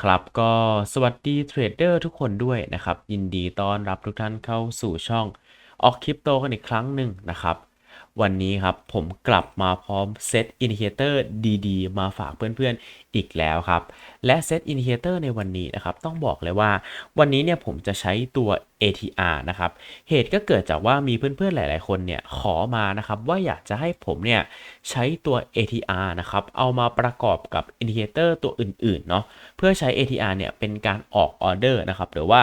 ครับก็สวัสดีเทรดเดอร์ทุกคนด้วยนะครับ ยินดีต้อนรับทุกท่านเข้าสู่ช่องออกคริปโตกันอีกครั้งหนึ่งนะครับ วันนี้ครับผมกลับมาพร้อมเซตอินดิเคเตอร์ดีๆ มาฝากเพื่อนๆอีกแล้วครับ และเซตอินดิเคเตอร์ในวันนี้นะครับ ต้องบอกเลยว่า วันนี้เนี่ยผมจะใช้ตัว ATR นะครับ เหตุก็เกิดจากว่ามีเพื่อนๆหลายๆคนเนี่ยขอมานะครับ ว่าอยากจะให้ผมเนี่ยใช้ตัว ATR นะครับ เอามาประกอบกับอินดิเคเตอร์ตัวอื่นๆเนาะเพื่อใช้ ATR เนี่ยเป็นการออกออเดอร์นะครับหรือว่า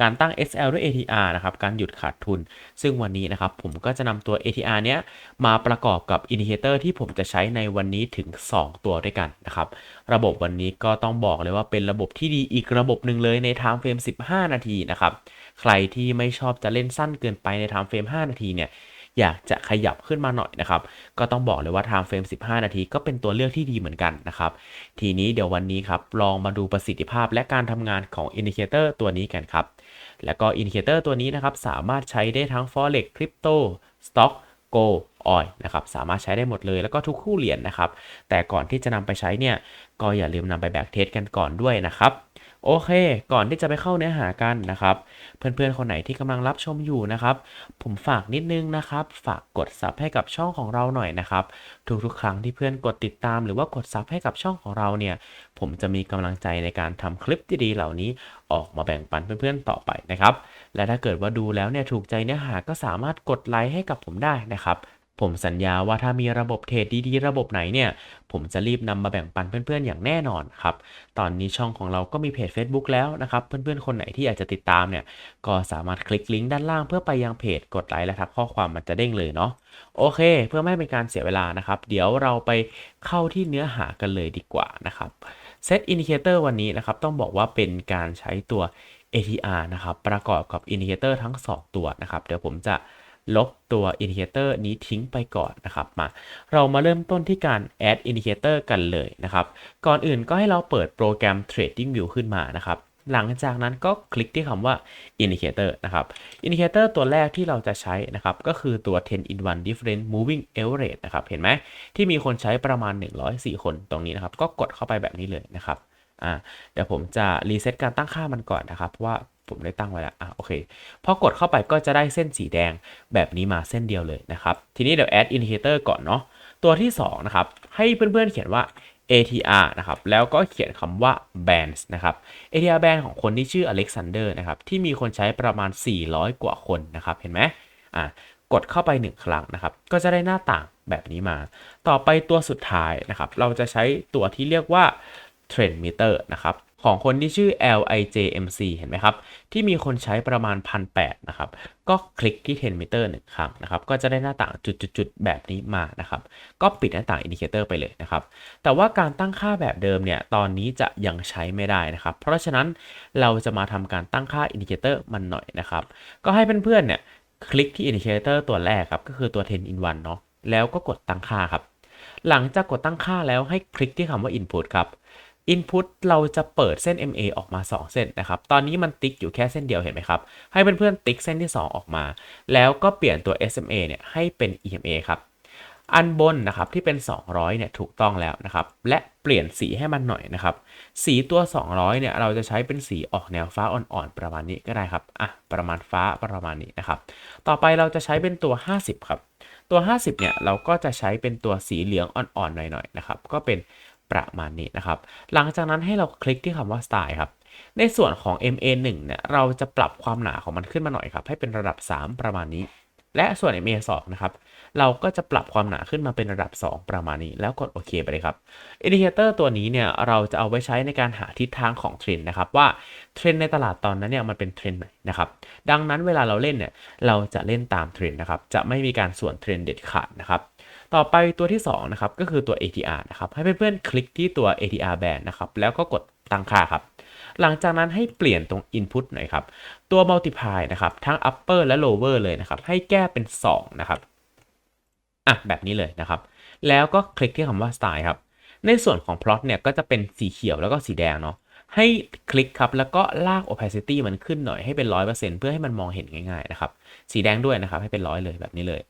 การตั้ง SL ด้วย ATR นะครับ การหยุดขาดทุน ซึ่งวันนี้นะครับผมก็จะนำตัว ATR เนี้ยมาประกอบกับอินดิเคเตอร์ที่ผมจะใช้ในวันนี้ถึง 2 ตัวด้วยกันนะครับ ระบบวันนี้ก็ต้องบอกเลยว่าเป็นระบบที่ดีอีกระบบหนึ่งเลยใน time frame 15 นาทีนะครับ ใครที่ไม่ชอบจะเล่นสั้นเกินไปใน time frame 5นาทีเนี่ยอยากจะขยับขึ้นมาหน่อยนะครับ ก็ต้องบอกเลยว่า time frame 15 นาทีก็เป็นตัวเลือกที่ดีเหมือนกันนะครับ ทีนี้เดี๋ยววันนี้ครับ ลองมาดูประสิทธิภาพและการทำงานของอินดิเคเตอร์ตัวนี้กันครับ แล้วก็อินดิเคเตอร์ตัวนี้นะครับสามารถใช้ได้ทั้ง forex crypto stock go oil นะครับสามารถใช้ได้หมดเลยแล้วก็ทุกคู่เหรียญนะครับ แต่ก่อนที่จะนำไปใช้เนี่ย ก็อย่าลืมนำไปแบกเทสกันก่อนด้วยนะครับ โอเค ก่อนที่จะไปเข้าเนื้อหากันนะครับ เพื่อนๆ คนไหนที่กำลังรับชมอยู่นะครับ ผมฝากนิดนึงนะครับ ฝากกดซับให้กับช่องของเราหน่อยนะครับ ทุกๆ ครั้งที่เพื่อนกดติดตาม หรือว่ากดซับให้กับช่องของเราเนี่ย ผมจะมีกำลังใจในการทำคลิปดีๆ เหล่านี้ออกมาแบ่งปันเพื่อนๆ ต่อไปนะครับ และถ้าเกิดว่าดูแล้วเนี่ยถูกใจเนื้อหาก็สามารถกดไลค์ให้กับผมได้นะครับ ผมสัญญาว่าถ้ามีระบบเทรดดีๆ ระบบไหนเนี่ย ผมจะรีบนำมาแบ่งปันเพื่อนๆ อย่างแน่นอนครับ ตอนนี้ช่องของเราก็มีเพจ Facebook แล้วนะครับ เพื่อนๆ คนไหนที่อยากจะติดตามเนี่ย ก็สามารถคลิกลิงก์ด้านล่างเพื่อไปยังเพจ กดไลค์และทักข้อความมันจะเด้งเลยเนาะ โอเค เพื่อไม่ให้เป็นการเสียเวลานะครับ เดี๋ยวเราไปเข้าที่เนื้อหากันเลยดีกว่านะครับเซตอินดิเคเตอร์วันนี้นะครับต้องบอกว่าเป็นการใช้ตัว ATR นะครับประกอบกับอินดิเคเตอร์ทั้ง 2 ตัวนะครับ เดี๋ยวผมจะ ลบตัวอินดิเคเตอร์นี้ทิ้งไปก่อนนะครับมาเรามาเริ่มต้นที่การ add indicator กันเลยนะครับ ก่อนอื่นก็ให้เราเปิดโปรแกรม trading view ขึ้นมานะครับหลังจากนั้นก็คลิกที่คำว่า indicator นะครับ indicator ตัวแรกที่เราจะใช้นะครับ ก็คือตัว 10 in 1 different moving average นะครับ เห็นไหม ที่มีคนใช้ประมาณ 104 คนตรงนี้นะครับ ก็กดเข้าไปแบบนี้เลยนะครับ อ่า เดี๋ยวผมจะรีเซ็ตการตั้งค่ามันก่อนนะครับเพราะว่า ผมได้ตั้งไว้แล้วอะโอเคพอกดเข้าไปก็จะได้เส้นสีแดงแบบนี้มาเส้นเดียวเลยนะครับ ทีนี้เดี๋ยว add indicator ก่อนเนาะตัวที่ 2 นะครับ ให้เพื่อนๆเขียนว่า ATR นะครับ แล้วก็เขียนคำว่า bands นะครับ ATR band ของคนที่ชื่อ Alexander นะครับ ที่มีคนใช้ประมาณ 400 กว่าคนนะครับ เห็นไหมอะกดเข้าไป 1 ครั้งนะครับ ก็จะได้หน้าต่างแบบนี้มา ต่อไปตัวสุดท้ายนะครับ เราจะใช้ตัวที่เรียกว่า trend meter นะครับ ของคนที่ชื่อ LIJMC เห็นไหมครับ ที่มีคนใช้ประมาณ 1,800 นะครับ ก็คลิกที่ 10 meter หนึ่งครั้งนะครับ ก็จะได้หน้าต่างจุดๆๆแบบนี้มานะครับ ก็ปิดหน้าต่างอินดิเคเตอร์ไปเลยนะครับ แต่ว่าการตั้งค่าแบบเดิมเนี่ย ตอนนี้จะยังใช้ไม่ได้นะครับ เพราะฉะนั้นเราจะมาทำการตั้งค่าอินดิเคเตอร์มันหน่อยนะครับ ก็ให้เพื่อนๆ เนี่ยคลิกที่อินดิเคเตอร์ตัวแรกครับ ก็คือตัว 10 in 1 เนาะ แล้วก็กดตั้งค่าครับ หลังจากกดตั้งค่าแล้วให้คลิกที่คำว่า input ครับ Input เราจะเปิดเส้น MA ออกมา 2 เส้นนะครับ ตอนนี้มันติ๊กอยู่แค่เส้นเดียวเห็นไหมครับ ให้เพื่อนๆติ๊กเส้นที่ 2 ออกมา แล้วก็เปลี่ยนตัว SMA เนี่ยให้เป็น EMA ครับ อันบนนะครับที่เป็น 200 เนี่ยถูกต้องแล้วนะครับ และเปลี่ยนสีให้มันหน่อยนะครับ สีตัว 200 เนี่ยเราจะใช้เป็นสีออกแนวฟ้าอ่อนๆประมาณนี้ก็ได้ครับ อะประมาณฟ้าประมาณนี้นะครับ ต่อไปเราจะใช้เป็นตัว 50 ครับ ตัว 50 เนี่ยเราก็จะใช้เป็นตัวสีเหลืองอ่อนๆหน่อยๆนะครับ ก็เป็น ประมาณนี้นะครับ หลังจากนั้นให้เราคลิกที่คำว่า style ครับ ในส่วนของ MA1 เนี่ยเราจะปรับความหนาของมันขึ้นมาหน่อยครับ ให้เป็นระดับ 3 ประมาณนี้ และส่วน MA2 นะครับเราก็จะปรับความหนาขึ้นมาเป็นระดับ 2 ประมาณนี้ แล้วกดโอเคไปเลยครับอินดิเคเตอร์ตัวนี้เนี่ยเราจะเอาไว้ใช้ในการหาทิศทางของเทรนด์นะครับว่าเทรนด์ในตลาดตอนนั้นเนี่ยมันเป็นเทรนด์ไหนนะครับดังนั้นเวลาเราเล่นเนี่ยเราจะเล่นตามเทรนด์นะครับจะไม่มีการส่วนเทรนด์เด็ดขาดนะครับ ต่อไปตัวที่2นะครับก็คือตัว ATR นะครับให้เพื่อนๆคลิกที่ตัว ATR band นะครับแล้วก็กดตั้งค่าครับหลังจากนั้นให้เปลี่ยนตรง input หน่อยครับ ตัว multiply นะครับ ทั้ง upper และ lower เลยนะครับ ให้แก้เป็น 2 นะครับ อะ แบบนี้เลยนะครับ แล้วก็คลิกที่คำว่า style ครับ ในส่วนของ plot เนี่ย ก็จะเป็นสีเขียวแล้วก็สีแดงเนาะ ให้คลิกครับ แล้วก็ลาก opacity มันขึ้นหน่อยให้เป็น 100%เพื่อให้มันมองเห็นง่ายๆนะครับ สีแดงด้วยนะครับ ให้เป็นร้อยเลยแบบนี้เลย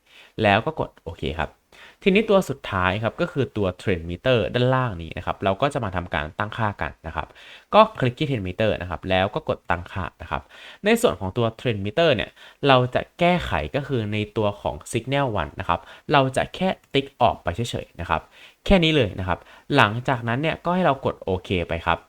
แล้วก็กดโอเคครับ ทีนี้ตัวสุดท้ายครับก็คือตัว Trend Meter ด้านล่างนี้นะครับเราก็จะมาทำการตั้งค่ากันนะครับก็คลิกที่ Trend Meter นะครับแล้วก็กดตั้งค่านะครับในส่วนของตัว Trend Meter เนี่ยเราจะแก้ไขก็คือในตัวของ Signal 1นะครับเราจะแค่ติ๊กออกไปเฉยๆนะครับแค่นี้เลยนะครับหลังจากนั้นเนี่ยก็ให้เรากดโอเคไปครับ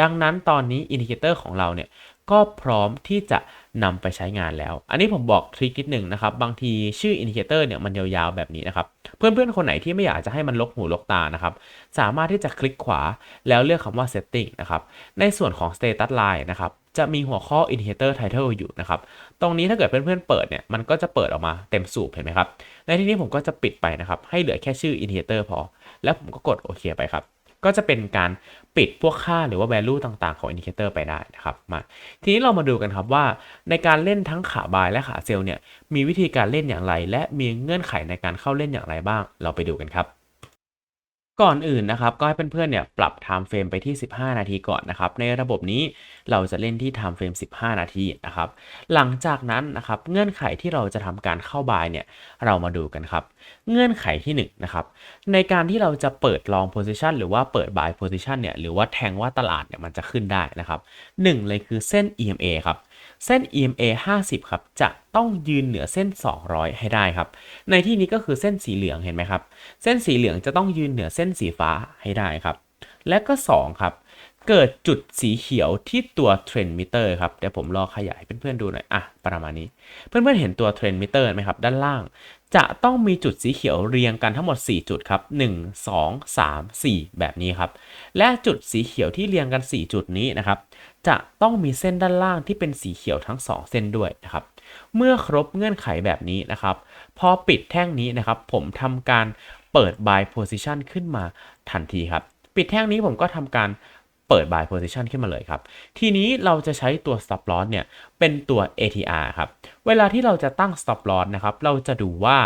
ดังนั้นตอนนี้อินดิเคเตอร์ของเราเนี่ย ก็พร้อมที่จะนำไปใช้งานแล้ว อันนี้ผมบอกทริคนิดหนึ่งนะครับ บางทีชื่ออินดิเคเตอร์เนี่ยมันยาวๆแบบนี้นะครับ เพื่อนๆ คนไหนที่ไม่อยากจะให้มันลกหูลกตานะครับ สามารถที่จะคลิกขวาแล้วเลือกคำว่า setting นะครับ ในส่วนของ status line นะครับ จะมีหัวข้อ indicator title อยู่นะครับ ตรงนี้ถ้าเกิดเพื่อนๆ เปิดเนี่ย มันก็จะเปิดออกมาเต็มสูบเห็นไหมครับ ในที่นี้ผมก็จะปิดไปนะครับ ให้เหลือแค่ชื่อ indicator พอ แล้วผมก็กดโอเคไปครับ ก็จะเป็นการปิดพวกค่าหรือว่า value ต่างๆ ของ indicator ไปได้นะครับมาทีนี้เรามาดูกันครับว่า ในการเล่นทั้งขาบายและขาเซลล์เนี่ยมีวิธีการเล่นอย่างไร และมีเงื่อนไขในการเข้าเล่นอย่างไรบ้าง เราไปดูกันครับ ก่อนอื่นนะครับก็ให้เพื่อนๆเนี่ยปรับ time frame ไปที่ 15 นาทีก่อนนะครับในระบบนี้เราจะเล่นที่ time frame 15 นาทีนะครับหลังจากนั้นนะครับเงื่อนไขที่เราจะทำการเข้าบายเนี่ยเรามาดูกันครับเงื่อนไขที่1นะครับในการที่เราจะเปิด long position หรือว่าเปิด buy position เนี่ยหรือว่าแทงว่าตลาดเนี่ยมันจะขึ้นได้นะครับ1เลยคือเส้น EMA ครับ เส้น EMA 50 ครับ จะต้องยืนเหนือเส้น 200 ให้ได้ครับ ในที่นี้ก็คือเส้นสีเหลืองเห็นไหมครับ เส้นสีเหลืองจะต้องยืนเหนือเส้นสีฟ้าให้ได้ครับ และก็ 2 ครับ เกิดจุดสีเขียวที่ตัวเทรนมิเตอร์ครับเดี๋ยวผมลองขยายเพื่อนๆดูหน่อยอะประมาณนี้ เพื่อนๆเห็นตัวเทรนมิเตอร์ไหมครับ ด้านล่าง จะต้องมีจุดสีเขียวเรียงกันทั้งหมด 4 จุดครับ 1 2 3 4 แบบนี้ครับ และจุดสีเขียวที่เรียงกัน 4 จุดนี้นะครับ จะต้องมีเส้นด้านล่างที่เป็นสีเขียวทั้ง 2 เส้นด้วยนะครับ เมื่อครบเงื่อนไขแบบนี้นะครับ พอปิดแท่งนี้นะครับ ผมทำการเปิด by position ขึ้นมาทันทีครับ ปิดแท่งนี้ผมก็ทำการ เปิด buy position ขึ้นมาเลยครับ ทีนี้เราจะใช้ตัว stop loss เนี่ยเป็นตัว ATR ครับ เวลาที่เราจะตั้ง stop loss นะครับ เราจะดูว่า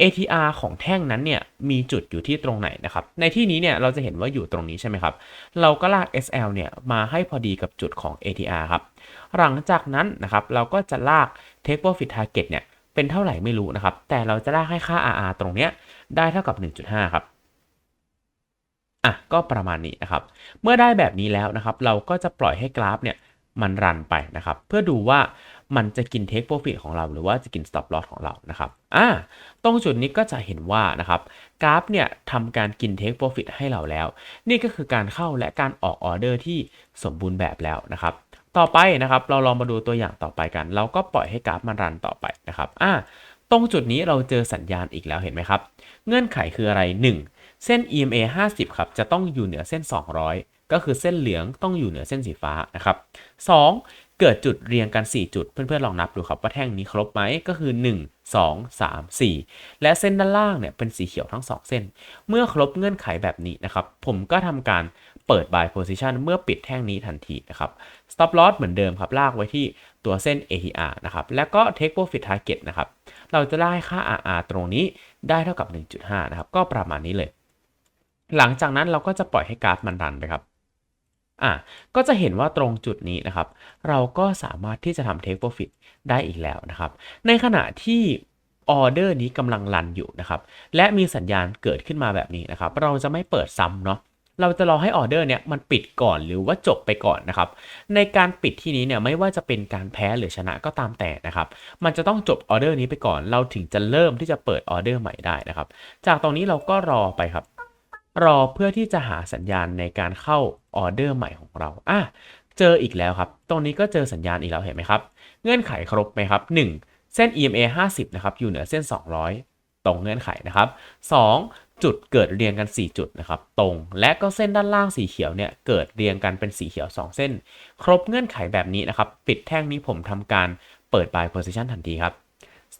ATR ของแท่งนั้นเนี่ยมีจุดอยู่ที่ตรงไหนนะครับ ในที่นี้เนี่ยเราจะเห็นว่าอยู่ตรงนี้ใช่ไหมครับ เราก็ลาก SL เนี่ยมาให้พอดีกับจุดของ ATR ครับ หลังจากนั้นนะครับเราก็จะลาก take profit target เนี่ยเป็นเท่าไหร่ไม่รู้นะครับ แต่เราจะลากให้ค่า RR ตรงเนี้ยได้เท่ากับ 1.5 ครับ อะก็ประมาณนี้นะครับ เมื่อได้แบบนี้แล้วนะครับ เราก็จะปล่อยให้กราฟเนี่ยมันรันไปนะครับ เพื่อดูว่ามันจะกิน take profit ของเราหรือว่าจะกิน stop loss ของเรานะครับอ่าตรงจุดนี้ก็จะเห็นว่านะครับกราฟเนี่ยทำการกิน take profit ให้เราแล้ว นี่ก็คือการเข้าและการออกออเดอร์ที่สมบูรณ์แบบแล้วนะครับ ต่อไปนะครับเราลองมาดูตัวอย่างต่อไปกัน เราก็ปล่อยให้กราฟมันรันต่อไปนะครับอ่าตรงจุดนี้เราเจอสัญญาณอีกแล้วเห็นไหมครับ เงื่อนไขคืออะไร 1 เส้น EMA 50 ครับ จะต้องอยู่เหนือเส้น 200 ก็คือเส้นเหลืองต้องอยู่เหนือเส้นสีฟ้านะครับ 2 เกิดจุดเรียงกัน 4 จุด เพื่อนๆลองนับดูครับว่าแท่งนี้ครบไหมก็คือ 1 2 3 4 และเส้นด้านล่างเนี่ยเป็นสีเขียวทั้ง 2 เส้น เมื่อครบเงื่อนไขแบบนี้นะครับ ผมก็ทำการเปิด buy position เมื่อปิดแท่งนี้ทันทีนะครับ stop loss เหมือนเดิมครับ ลากไว้ที่ตัวเส้น ATR นะครับ แล้วก็ take profit target นะครับ เราจะได้ค่า RR ตรงนี้ได้เท่ากับ 1.5 นะครับ ก็ประมาณนี้เลย หลังจากนั้นเราก็จะปล่อยให้กราฟมันรันไปครับอะก็จะเห็นว่าตรงจุดนี้นะครับ เราก็สามารถที่จะทำ take profit ได้อีกแล้วนะครับ ในขณะที่ออเดอร์นี้กำลังรันอยู่นะครับ และมีสัญญาณเกิดขึ้นมาแบบนี้นะครับ เราจะไม่เปิดซ้ำเนาะเราจะรอให้ออเดอร์เนี่ยมันปิดก่อนหรือว่าจบไปก่อนนะครับ ในการปิดที่นี้เนี่ยไม่ว่าจะเป็นการแพ้หรือชนะก็ตามแต่นะครับ มันจะต้องจบออเดอร์นี้ไปก่อน เราถึงจะเริ่มที่จะเปิดออเดอร์ใหม่ได้นะครับ จากตรงนี้เราก็รอไปครับ รอเพื่อที่จะหาสัญญาณในการเข้าออเดอร์ใหม่ของเราอะเจออีกแล้วครับ ตรงนี้ก็เจอสัญญาณอีกแล้วเห็นไหมครับ เงื่อนไขครบไหมครับ 1 เส้น EMA 50 นะครับ อยู่เหนือเส้น 200 ตรงเงื่อนไขนะครับ 2 จุดเกิดเรียงกัน 4 จุดนะครับ ตรง และก็เส้นด้านล่างสีเขียวเนี่ย เกิดเรียงกันเป็นสีเขียว 2 เส้น ครบเงื่อนไขแบบนี้นะครับ ปิดแท่งนี้ผมทำการเปิด buy position ทันทีครับ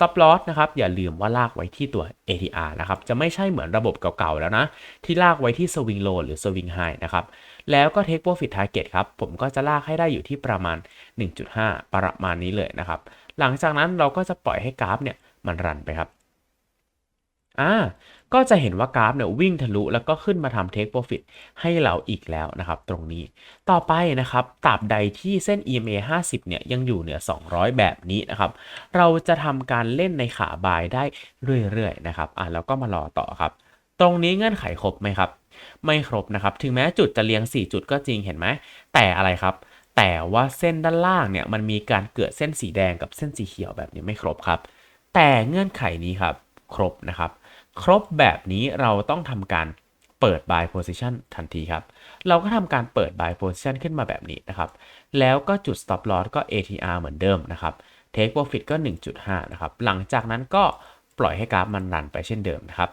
stop loss นะครับอย่าลืมว่าลากไว้ที่ตัว ATR นะครับจะไม่ใช่เหมือนระบบเก่าๆแล้วนะ ที่ลากไว้ที่ swing low หรือ swing high นะครับแล้วก็ take profit target ครับผมก็จะลากให้ได้อยู่ที่ประมาณ 1.5 ประมาณนี้เลยนะครับหลังจากนั้นเราก็จะปล่อยให้กราฟเนี่ยมันรันไปครับ อ่าก็จะเห็นว่ากราฟเนี่ยวิ่งทะลุแล้วก็ขึ้นมาทำ take profit ให้เราอีกแล้วนะครับ ตรงนี้ต่อไปนะครับตราบใดที่เส้น EMA 50 เนี่ยยังอยู่เหนือ 200 แบบนี้นะครับ เราจะทำการเล่นในขาบายได้เรื่อยๆนะครับอะแล้วก็มารอต่อครับ ตรงนี้เงื่อนไขครบไหมครับ ไม่ครบนะครับ ถึงแม้จุดจะเรียง 4 จุดก็จริงเห็นไหมแต่อะไรครับ แต่ว่าเส้นด้านล่างเนี่ยมันมีการเกิดเส้นสีแดงกับเส้นสีเขียวแบบนี้ไม่ครบครับ แต่เงื่อนไขนี้ครับครบนะครับ ครบแบบนี้เราต้องทำการเปิด buy position ทันทีครับ เราก็ทำการเปิด buy position ขึ้นมาแบบนี้นะครับ แล้วก็จุด stop loss ก็ ATR เหมือนเดิมนะครับ take profit ก็ 1.5 นะครับ หลังจากนั้นก็ปล่อยให้กราฟมันรันไปเช่นเดิมนะครับ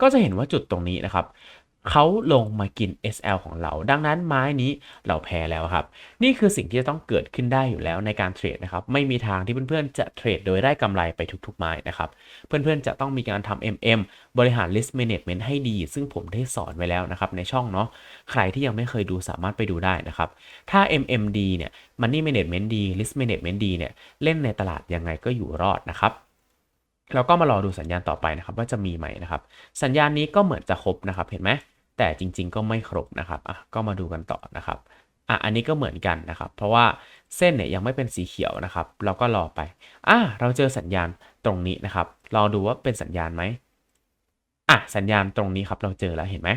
ก็จะเห็นว่าจุดตรงนี้นะครับ เขาลงมากิน SL ของเรา ดังนั้นไม้นี้เราแพ้แล้วครับ นี่คือสิ่งที่จะต้องเกิดขึ้นได้อยู่แล้วในการเทรดนะครับ ไม่มีทางที่เพื่อนๆจะเทรดโดยได้กำไรไปทุกๆไม้นะครับ เพื่อนๆจะต้องมีการทำ MM บริหาร List Management ให้ดี ซึ่งผมได้สอนไว้แล้วนะครับในช่องเนาะ ใครที่ยังไม่เคยดูสามารถไปดูได้นะครับ ถ้า MMD เนี่ย Money Management ดี List Management ดีเนี่ย เล่นในตลาดยังไงก็อยู่รอดนะครับเราก็มารอดูสัญญาณต่อไปนะครับว่าจะมีไหมนะครับ สัญญาณนี้ก็เหมือนจะครบนะครับเห็นไหม แต่จริงๆ ก็ไม่ครบนะครับอะก็มาดูกันต่อนะครับอะอันนี้ก็เหมือนกันนะครับ เพราะว่าเส้นเนี่ยยังไม่เป็นสีเขียวนะครับ เราก็รอไปอะเราเจอสัญญาณตรงนี้นะครับเราดูว่าเป็นสัญญาณไหมอะสัญญาณตรงนี้ครับเราเจอแล้วเห็นไหม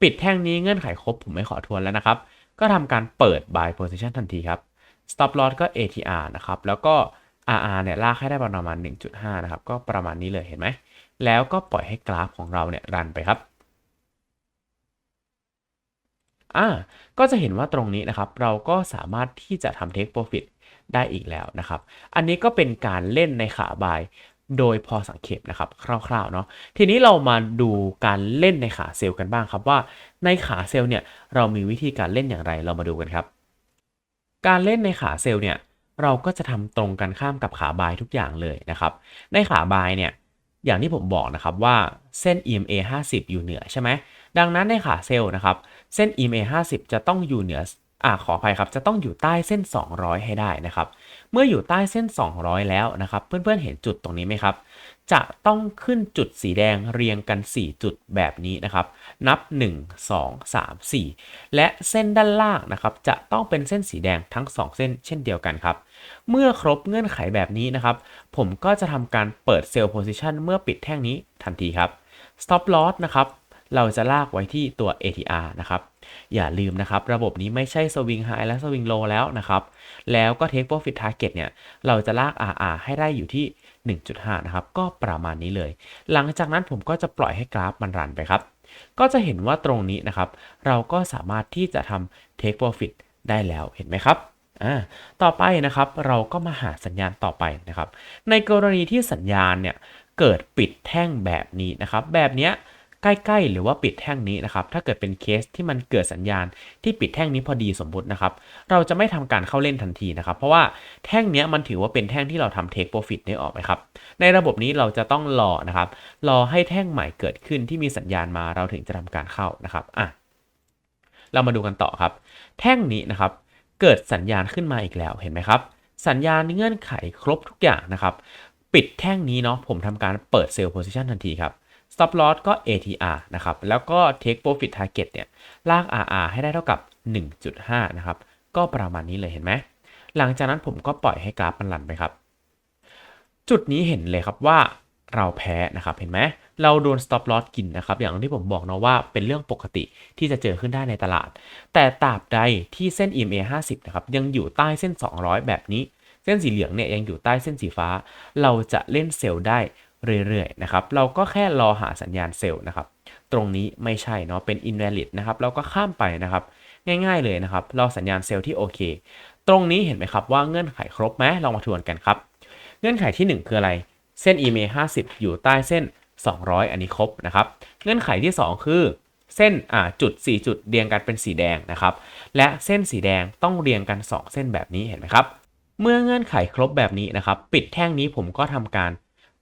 ปิดแท่งนี้เงื่อนไขครบผมไม่ขอทวนแล้วนะครับ ก็ทำการเปิด buy position ทันทีครับ stop loss ก็ ATR นะครับ แล้วก็ RR เนี่ยลากให้ได้ประมาณ 1.5 นะครับ ก็ประมาณนี้เลยเห็นไหม แล้วก็ปล่อยให้กราฟของเราเนี่ยรันไปครับ อ่าก็จะเห็นว่าตรงนี้นะครับเราก็สามารถที่จะทำ take profit ได้อีกแล้วนะครับ อันนี้ก็เป็นการเล่นในขาบายโดยพอสังเกตนะครับคร่าวๆเนาะทีนี้เรามาดูการเล่นในขาเซลล์กันบ้างครับว่าในขาเซลล์เนี่ยเรามีวิธีการเล่นอย่างไรเรามาดูกันครับ การเล่นในขาเซลล์เนี่ยเราก็จะทำตรงกันข้ามกับขาบายทุกอย่างเลยนะครับ ในขาบายเนี่ยอย่างที่ผมบอกนะครับว่าเส้น EMA 50 อยู่เหนือใช่ไหมดังนั้นในขาเซลล์นะครับ เส้น EMA 50 จะต้องอยู่เหนืออ่าขออภัยครับ จะต้องอยู่ใต้เส้น 200 ให้ได้นะครับ เมื่ออยู่ใต้เส้น 200 แล้วนะครับ เพื่อนๆเห็นจุดตรงนี้ไหมครับ จะต้องขึ้นจุดสีแดงเรียงกัน 4 จุดแบบนี้นะครับ นับ 1 2 3 4 และเส้นด้านล่างนะครับ จะต้องเป็นเส้นสีแดงทั้ง 2 เส้นเช่นเดียวกันครับ เมื่อครบเงื่อนไขแบบนี้นะครับ ผมก็จะทำการเปิดเซลล์โพซิชันเมื่อปิดแท่งนี้ทันทีครับ stop loss นะครับ เราจะลากไว้ที่ตัว ATR นะครับ อย่าลืมนะครับ ระบบนี้ไม่ใช่ swing high และ swing low แล้วนะครับ แล้วก็ take profit target เนี่ย เราจะลาก RR ให้ได้อยู่ที่ 1.5 นะครับ ก็ประมาณนี้เลย หลังจากนั้นผมก็จะปล่อยให้กราฟมันรันไปครับ ก็จะเห็นว่าตรงนี้นะครับ เราก็สามารถที่จะทำ take profit ได้แล้ว เห็นไหมครับอ่าต่อไปนะครับเราก็มาหาสัญญาณต่อไปนะครับ ในกรณีที่สัญญาณเนี่ยเกิดปิดแท่งแบบนี้นะครับ แบบเนี้ย ใกล้ๆ หรือว่าปิดแท่งนี้นะครับ ถ้าเกิดเป็นเคสที่มันเกิดสัญญาณที่ปิดแท่งนี้พอดีสมมุตินะครับ เราจะไม่ทำการเข้าเล่นทันทีนะครับ เพราะว่าแท่งนี้มันถือว่าเป็นแท่งที่เราทำ take profit ได้ออกไหมครับ ในระบบนี้เราจะต้องรอนะครับ รอให้แท่งใหม่เกิดขึ้นที่มีสัญญาณมาเราถึงจะทำการเข้านะครับ อะ เรามาดูกันต่อครับ แท่งนี้นะครับ เกิดสัญญาณขึ้นมาอีกแล้วเห็นไหมครับ สัญญาณเงื่อนไขครบทุกอย่างนะครับ ปิดแท่งนี้เนาะผมทำการเปิดเซลล์โพซิชันทันทีครับ stop loss ก็ ATR นะครับ แล้วก็ take profit target เนี่ย ลาก RR ให้ได้เท่ากับ 1.5 นะครับ ก็ประมาณนี้เลยเห็นไหม หลังจากนั้นผมก็ปล่อยให้กราฟมันรันไปครับ จุดนี้เห็นเลยครับว่าเราแพ้นะครับ เห็นไหม เราโดน stop loss กินนะครับ อย่างที่ผมบอกนะว่าเป็นเรื่องปกติที่จะเจอขึ้นได้ในตลาด แต่ตราบใดที่เส้น EMA 50 นะครับ ยังอยู่ใต้เส้น 200 แบบนี้ เส้นสีเหลืองเนี่ยยังอยู่ใต้เส้นสีฟ้า เราจะเล่นเซลล์ได้ เรื่อยๆนะครับเราก็แค่รอหาสัญญาณเซลล์นะครับ ตรงนี้ไม่ใช่เนาะเป็น invalid นะครับเราก็ข้ามไปนะครับ ง่ายๆเลยนะครับรอสัญญาณเซลล์ที่โอเค ตรงนี้เห็นไหมครับว่าเงื่อนไขครบไหมลองมาทวนกันครับ เงื่อนไขที่ 1 คืออะไร เส้น EMA 50 อยู่ใต้เส้น 200 อันนี้ครบนะครับ เงื่อนไขที่ 2 คือเส้นอ่าจุด 4 จุดเรียงกันเป็นสีแดงนะครับ และเส้นสีแดงต้องเรียงกัน 2 เส้นแบบนี้เห็นไหมครับ เมื่อเงื่อนไขครบแบบนี้นะครับ ปิดแท่งนี้ผมก็ทำการ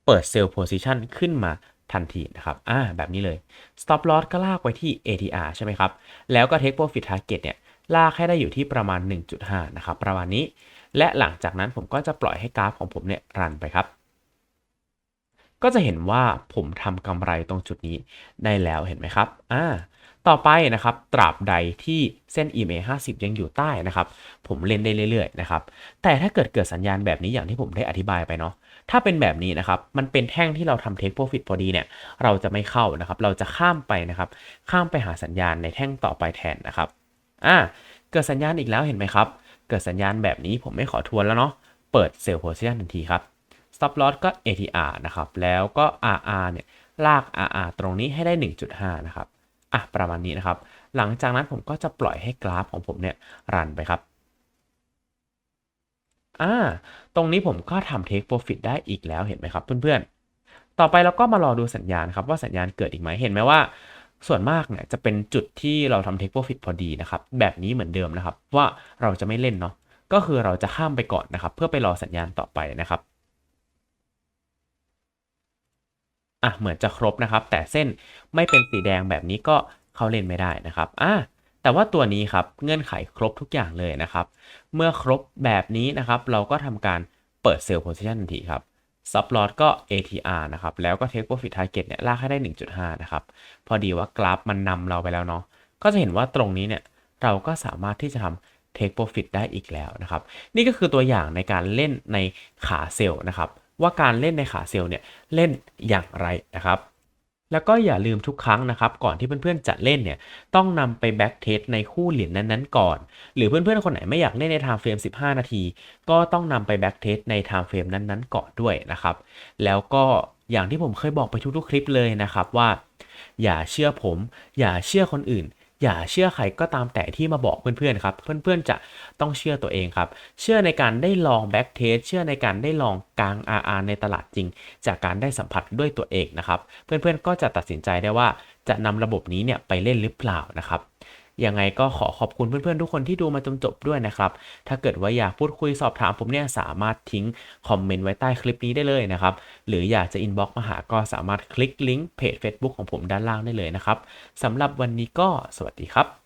เปิดเซลล์โพซิชันขึ้นมาทันทีนะครับอ่าแบบนี้เลย stop loss ก็ลากไว้ที่ ATR ใช่ไหมครับ แล้วก็ take profit target เนี่ยลากให้ได้อยู่ที่ประมาณ 1.5 นะครับ ประมาณนี้ และหลังจากนั้นผมก็จะปล่อยให้กราฟของผมเนี่ยรันไปครับ ก็จะเห็นว่าผมทำกำไรตรงจุดนี้ได้แล้วเห็นไหมครับอ่าต่อไปนะครับ ตราบใดที่เส้น EMA 50 ยังอยู่ใต้นะครับ ผมเล่นได้เรื่อยๆนะครับ แต่ถ้าเกิดเกิดสัญญาณแบบนี้อย่างที่ผมได้อธิบายไปเนาะ ถ้าเป็นแบบนี้นะครับ มันเป็นแท่งที่เราทำ take profit พอดีเนี่ย เราจะไม่เข้านะครับ เราจะข้ามไปนะครับ ข้ามไปหาสัญญาณในแท่งต่อไปแทนนะครับ อ่า เกิดสัญญาณอีกแล้วเห็นไหมครับ เกิดสัญญาณแบบนี้ผมไม่ขอทวนแล้วเนาะ เปิด sell position ทันทีครับ stop loss ก็ ATR นะครับ แล้วก็ RR เนี่ย ลาก RR ตรงนี้ให้ได้ 1.5 นะครับ อะ ประมาณนี้นะครับ หลังจากนั้นผมก็จะปล่อยให้กราฟของผมเนี่ยรันไปครับ อ่า ตรงนี้ผมก็ทำ take profit ได้อีกแล้วเห็นไหมครับเพื่อนๆ ต่อไปเราก็มารอดูสัญญาณครับว่าสัญญาณเกิดอีกไหมเห็นไหมว่า ส่วนมากเนี่ยจะเป็นจุดที่เราทำ take profit พอดีนะครับ แบบนี้เหมือนเดิมนะครับ ว่าเราจะไม่เล่นเนาะ ก็คือเราจะข้ามไปก่อนนะครับ เพื่อไปรอสัญญาณต่อไปนะครับอะเหมือนจะครบนะครับ แต่เส้นไม่เป็นสีแดงแบบนี้ก็เข้าเล่นไม่ได้นะครับอะ แต่ว่าตัวนี้ครับเงื่อนไขครบทุกอย่างเลยนะครับ เมื่อครบแบบนี้นะครับ เราก็ทำการเปิดเซลล์โพซิชันทันทีครับซับลอตก็ ATR นะครับ แล้วก็ Take Profit Target เนี่ยลากให้ได้ 1.5 นะครับ พอดีว่ากราฟมันนำเราไปแล้วเนาะ ก็จะเห็นว่าตรงนี้เนี่ย เราก็สามารถที่จะทำ Take Profit ได้อีกแล้วนะครับ นี่ก็คือตัวอย่างในการเล่นในขาเซลล์นะครับ ว่าการเล่นในขาเซลล์เนี่ย เล่นอย่างไรนะครับ แล้วก็อย่าลืมทุกครั้งนะครับ ก่อนที่เพื่อนๆจะเล่นเนี่ยต้องนำไปแบ็กเทสในคู่เหรียญนั้นๆก่อน หรือเพื่อนๆคนไหนไม่อยากเล่นในไทม์เฟรม15 นาที ก็ต้องนำไปแบ็กเทสในไทม์เฟรมนั้นๆก่อนด้วยนะครับ แล้วก็อย่างที่ผมเคยบอกไปทุกๆคลิปเลยนะครับว่า อย่าเชื่อผม อย่าเชื่อคนอื่น อย่าเชื่อใครก็ตามแต่ที่มาบอกเพื่อนๆครับ เพื่อนๆจะต้องเชื่อตัวเองครับ เชื่อในการได้ลองแบ็กเทสเชื่อในการได้ลองกลาง RR ในตลาดจริง จากการได้สัมผัสด้วยตัวเองนะครับ เพื่อนๆก็จะตัดสินใจได้ว่าจะนำระบบนี้เนี่ยไปเล่นหรือเปล่านะครับ ยังไงก็ขอขอบคุณเพื่อนๆทุกคนที่ดูมาจนจบด้วยนะครับ ถ้าเกิดว่าอยากพูดคุยสอบถามผมเนี่ยสามารถทิ้งคอมเมนต์ไว้ใต้คลิปนี้ได้เลยนะครับ หรืออยากจะอินบ็อกซ์มาหาก็สามารถคลิกลิงก์เพจ Facebook ของผมด้านล่างได้เลยนะครับสำหรับวันนี้ก็สวัสดีครับ